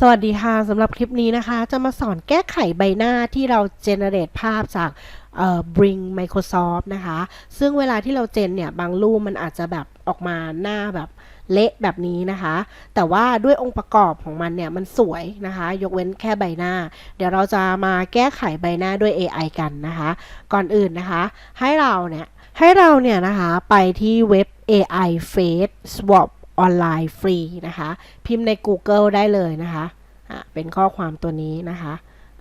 สวัสดีค่ะสำหรับคลิปนี้นะคะ จะมาสอนแก้ไขใบหน้าที่เราเจเนเรตภาพจากเอ่อ Bring Microsoft นะคะ ซึ่งเวลาที่เราเจนเนี่ย บางรูปมันอาจจะแบบออกมาหน้าแบบเละแบบนี้นะคะ แต่ว่าด้วยองค์ประกอบของมันเนี่ย มันสวยนะคะ ยกเว้นแค่ใบหน้า เดี๋ยวเราจะมาแก้ไขใบหน้าด้วย AI กันนะคะ ก่อนอื่นนะคะ ให้เราเนี่ย ให้เราเนี่ยนะคะ ไปที่เว็บ AI Face Swap ออนไลน์ฟรีนะคะ พิมพ์ใน Google ได้เลยนะคะะเป็นข้อความตัวนี้นะคะ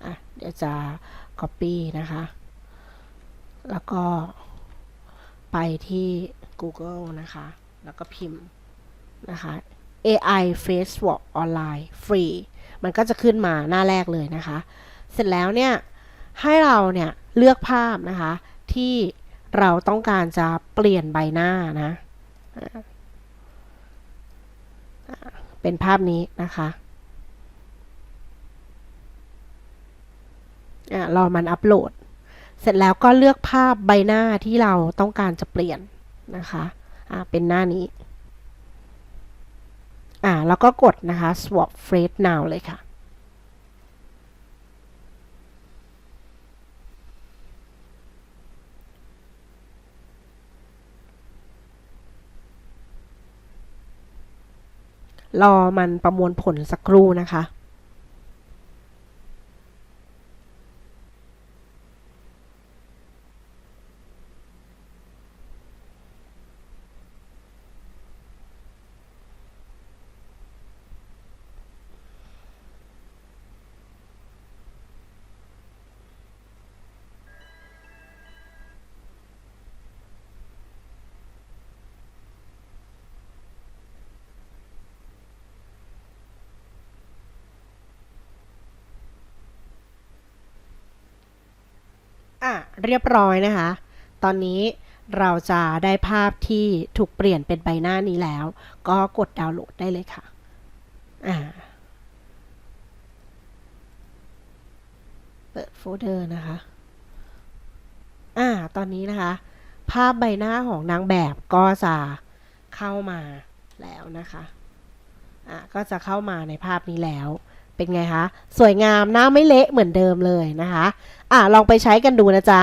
ะเดี๋ยวจะ Copy นะคะ แล้วก็ไปที่ Google นะคะ แล้วก็พิมพ์นะคะ AI Face Swap ออนไลน์ฟรี มันก็จะขึ้นมาหน้าแรกเลยนะคะ เสร็จแล้วเนี่ย ให้เราเนี่ยเลือกภาพนะคะ ที่เราต้องการจะเปลี่ยนใบหน้านะ เป็นภาพนี้นะคะอะรอมันอัปโหลด เสร็จแล้วก็เลือกภาพใบหน้าที่เราต้องการจะเปลี่ยนนะคะอะเป็นหน้านี้อ่าแล้วก็กดนะคะ swap face now เลยค่ะ รอมันประมวลผลสักครู่นะคะ อะเรียบร้อยนะคะ ตอนนี้เราจะได้ภาพที่ถูกเปลี่ยนเป็นใบหน้านี้แล้ว ก็กดดาวน์โหลดได้เลยค่ะอ่าเปิดโฟลเดอร์นะคะอ่าตอนนี้นะคะ ภาพใบหน้าของนางแบบก็จะเข้ามาแล้วนะคะอะก็จะเข้ามาในภาพนี้แล้ว เป็นไงคะ สวยงามหน้าไม่เละเหมือนเดิมเลยนะคะ อะลองไปใช้กันดูนะจ๊ะ